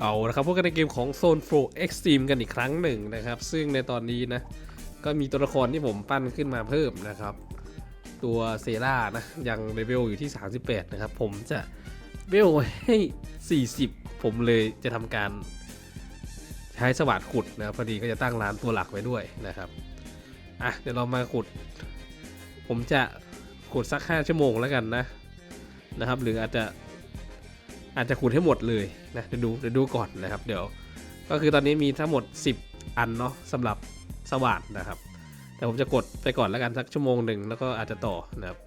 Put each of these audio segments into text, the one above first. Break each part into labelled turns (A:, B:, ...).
A: เอาละครับพวกกันในเกมของ Zone 4 Extreme กันอีกครั้งหนึ่งนะครับ ซึ่งในตอนนี้นะ ก็มีตัวละครที่ผมปั้นขึ้นมาเพิ่มนะครับ ตัวเซรานะ ยังเลเวลอยู่ที่ 38 นะครับ ผมจะเวลให้ 40 ผมเลยจะทำการใช้สวัสดขุดนะพอดีก็จะตั้งร้านตัวหลักไว้ด้วยนะครับอะเดี๋ยวเรามาขุด ผมจะขุดสัก 5 ชั่วโมงแล้วกันนะนะครับ หรืออาจจะ อาจจะขุดให้หมดเลยนะเดี๋ยวดูเดี๋ยวดูก่อนนะครับ เดี๋ยว ก็คือตอนนี้มีทั้งหมด 10 อันเนาะสำหรับสว่านนะครับ แต่ผมจะกดไปก่อนแล้วกันสักชั่วโมงหนึ่งแล้วก็อาจจะต่อนะครับ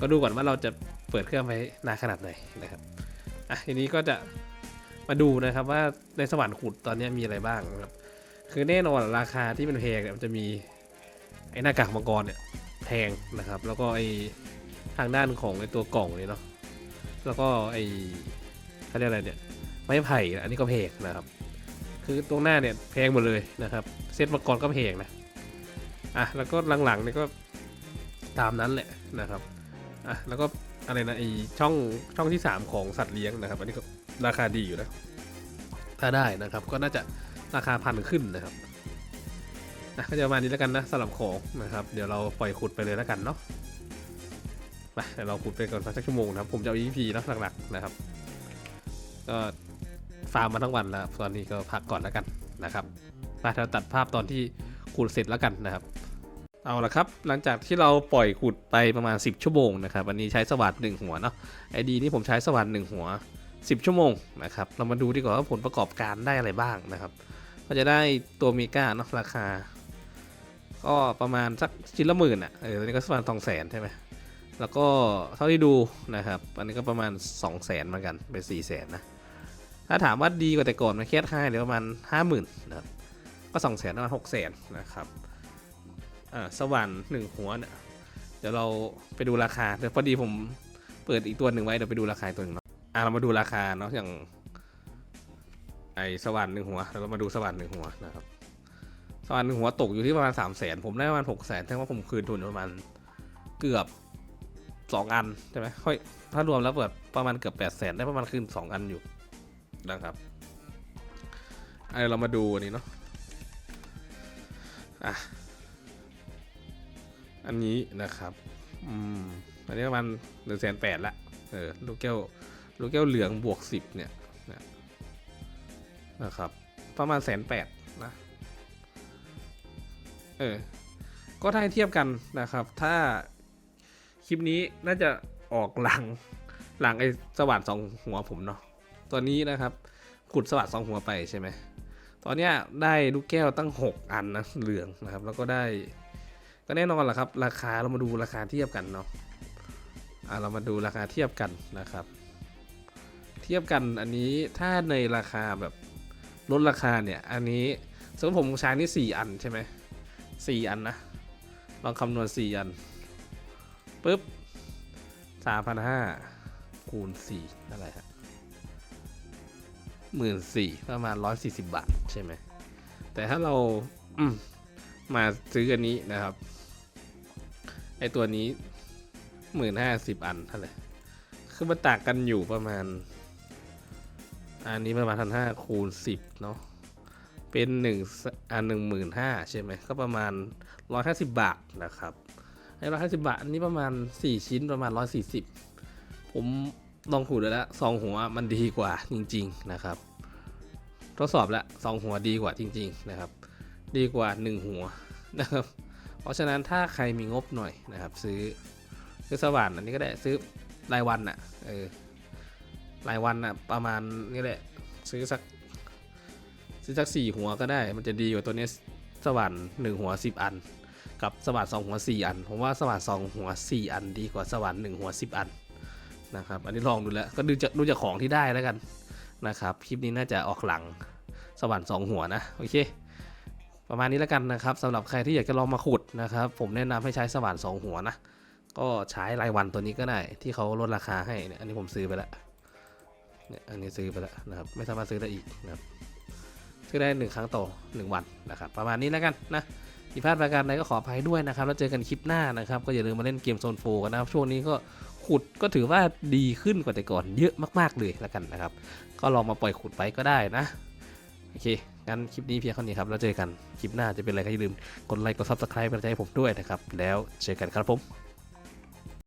A: ก็ดูก่อนว่าเราจะเปิดเครื่องไปนานขนาดไหนนะครับอะทีนี้ก็จะมาดูนะครับว่าในสวรรค์ขุดตอนนี้มีอะไรบ้างนะครับ คือแน่นอนราคาที่มันแพงเนี่ยมันจะมีไอ้หน้ากากมังกรเนี่ยแพงนะครับ แล้วก็ไอ้ทางด้านของไอ้ตัวกล่องเนี่ยเนาะแล้วก็ไอ้ เขาเรียกอะไรเนี่ยไม้ไผ่อันนี้ก็แพงนะครับ คือตรงหน้าเนี่ยแพงหมดเลยนะครับ เซตมังกรก็แพงนะอะแล้วก็หลังๆเนี่ยก็ตามนั้นแหละนะครับอะแล้วก็อะไรนะไอช่องช่องที่ 3 ของสัตว์เลี้ยงนะครับ อันนี้ก็ราคาดีอยู่นะถ้าได้นะครับ ก็น่าจะราคาพันขึ้นนะครับนะก็จะประมาณนี้แล้วกันนะสำหรับของนะครับ เดี๋ยวเราปล่อยขุดไปเลยแล้วกันเนาะไปเดี๋ยวเราขุดไปก่อนสักชั่วโมงนะครับ ผมจะเอา EP นะหลักๆนะครับ ก็ฟาร์มมาทั้งวันแล้วตอนนี้ก็พักก่อนแล้วกันนะครับไปเราตัดภาพตอนที่ขุดเสร็จแล้วกันนะครับ เอาละครับ หลังจากที่เราปล่อยขุดไปประมาณ 10 ชั่วโมงนะครับวันนี้ใช้สวัสดหนึ่งหัวเนาะไอดีนี่ผมใช้สวัสดหนึ่งหัว 10 ชั่วโมงนะครับเรามาดูดีกว่าว่าผลประกอบการได้อะไรบ้างนะครับ ก็จะได้ตัวเมกาเนาะราคา ก็ประมาณสักชิ้นละหมื่นอะเออตอนนี้ก็ประมาณสองแสนใช่ไหมแล้วก็เท่าที่ดูนะครับ อันนี้ก็ประมาณ 2 0 0แสนเหมือนกันเป็น4 0 0แสนนะ ถ้าถามว่าดีกว่าแต่ก่อนมันแค่ห้าหรือประมาณห้าหมื่นนะครับก็สองแสนประมาณหกแสนนะครับอ่าสวรรค์หนึ่งหัวเนี่ยเดี๋ยวเราไปดูราคาเดี๋ยวพอดีผมเปิดอีกตัวหนึ่งไว้เดี๋ยวไปดูราคาตัวหนึ่งเนาะอ่าเรามาดูราคาเนาะอย่างไอสวรรค์หนึ่งหัวเรามาดูสวรรค์หนึ่งหัวนะครับสวรรค์หนึ่งหัวตกอยู่ที่ประมาณสามแสนผมได้ประมาณหกแสนแสดงว่าผมคืนทุนประมาณเกือบสองอันใช่ไหมค่อยถ้ารวมแล้วเปิดประมาณเกือบแปดแสนได้ประมาณคืนสองอันอยู่ นะครับไอเรามาดูอันนี้เนาะอะอันนี้นะครับอืมอันนี้ประมาณหนึ่งแสนแปดละเออลูกแก้วลูกแก้วเหลืองบวกสิบเนี่ยนะนะครับ ประมาณแสนแปดนะเออก็ถ้าเทียบกันนะครับ ถ้าคลิปนี้น่าจะออกหลังหลังไอ้สว่านสองหัวผมเนาะ ตัวนี้นะครับขุดสวัสดสองหัวไปใช่ไหมตอนเนี้ยได้ลูกแก้วตั้ง 6 อันนะเหลืองนะครับ แล้วก็ได้ก็แน่นอนแหละครับ ราคาเรามาดูราคาเทียบกันเนาะอ่าเรามาดูราคาเทียบกันนะครับ เทียบกันอันนี้ถ้าในราคาแบบลดราคาเนี่ยอันนี้สมมติผมใช้นี่ 4 อันใช่ไหมสี่อันนะลองคำนวณ 4 อันปุ๊บสามพันห้าคูณสี่เท่าไหร่ฮะ หมื่นสี่ประมาณร้อยสี่สิบบาทใช่ไหมแต่ถ้าเราอืมมาซื้ออันนี้นะครับไอตัวนี้หมื่นห้าสิบอันเท่าไหร่คือมันต่างกันอยู่ประมาณ อันนี้ประมาณพันห้าคูณสิบเนาะเป็นหนึ่งอันหนึ่งหมื่นห้าใช่ไหมก็ประมาณร้อยห้าสิบบาทนะครับไอ้ร้อยห้าสิบาทอันนี้ประมาณสี่ชิ้นประมาณร้อยสี่สิบผม ลองขูดแล้วสองหัวมันดีกว่าจริง ๆนะครับ ทดสอบแล้วสองหัวดีกว่าจริง ๆนะครับ ดีกว่าหนึ่งหัวนะครับ เพราะฉะนั้นถ้าใครมีงบหน่อยนะครับ ซื้อซื้อสว่านอันนี้ก็ได้ซื้อรายวันอะ่ะเออรายวันอะ่ะประมาณนี่แหละซื้อสักซื้อสักสี่หัวก็ได้ มันจะดีกว่าตัวนี้สว่านหนึ่งหัวสิบอัน กับสว่านสองหัวสี่อัน ผมว่าสว่านสองหัวสี่อันดีกว่าสว่านหนึ่งหัวสิบอัน นะครับ อันนี้ลองดูแล้วก็ดูจากดูจากของที่ได้แล้วกันนะครับคลิปนี้น่าจะออกหลังสวรรค์สองหัวนะโอเค ประมาณนี้แล้วกันนะครับสำหรับใครที่อยากจะลองมาขุดนะครับ ผมแนะนำให้ใช้สว่านสองหัวนะก็ใช้รายวันตัวนี้ก็ได้ที่เขาลดราคาให้เนี่ยอันนี้ผมซื้อไปแล้วเนี่ยอันนี้ซื้อไปแล้วนะครับไม่สามารถซื้อได้อีกนะครับซื้อได้หนึ่งครั้งต่อหนึ่งวันนะครับประมาณนี้แล้วกันนะผิดพลาดประการใดก็ขออภัยด้วยนะครับ แล้วเจอกันคลิปหน้านะครับ ก็อย่าลืมมาเล่นเกมโซนโฟกันนะครับช่วงนี้ก็ ขุดก็ถือว่าดีขึ้นกว่าแต่ก่อนเยอะมาก ๆเลยแล้วกันนะครับ ก็ลองมาปล่อยขุดไปก็ได้นะ โอเค งั้นคลิปนี้เพียงเท่านี้ครับ แล้วเจอกันคลิปหน้าจะเป็นอะไรก็อย่าลืมกดไลค์กด subscribe เป็นกำลังใจให้ผมด้วยนะครับ แล้วเจอกันครับผม